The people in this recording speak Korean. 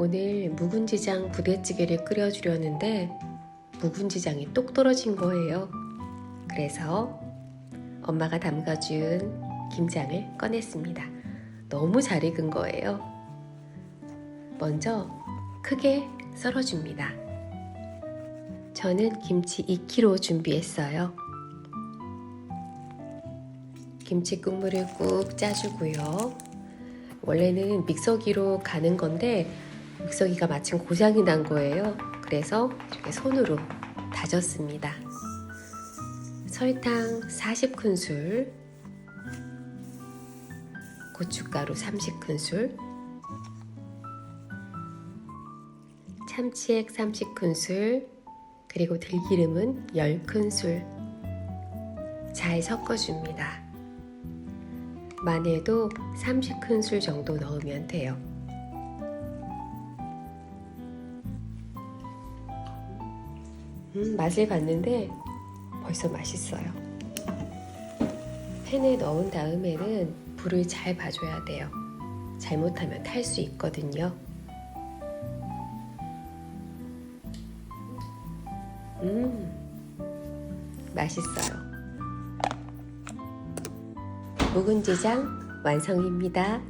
오늘 묵은지장 부대찌개를 끓여주려는데 묵은지장이 똑 떨어진 거예요. 그래서 엄마가 담가준 김장을 꺼냈습니다. 너무 잘 익은 거예요. 먼저 크게 썰어줍니다. 저는 김치 2kg 준비했어요. 김치 국물을 꾹 짜주고요. 원래는 믹서기로 가는 건데 믹서기가 마침 고장이 난 거예요. 그래서 이렇게 손으로 다졌습니다. 설탕 40큰술, 고춧가루 30큰술, 참치액 30큰술, 그리고 들기름은 10큰술 잘 섞어줍니다. 마늘도 30큰술 정도 넣으면 돼요. 음, 맛을 봤는데 벌써 맛있어요. 팬에 넣은 다음에는 불을 잘 봐줘야 돼요. 잘못하면 탈 수 있거든요. 음, 맛있어요. 묵은지장 완성입니다.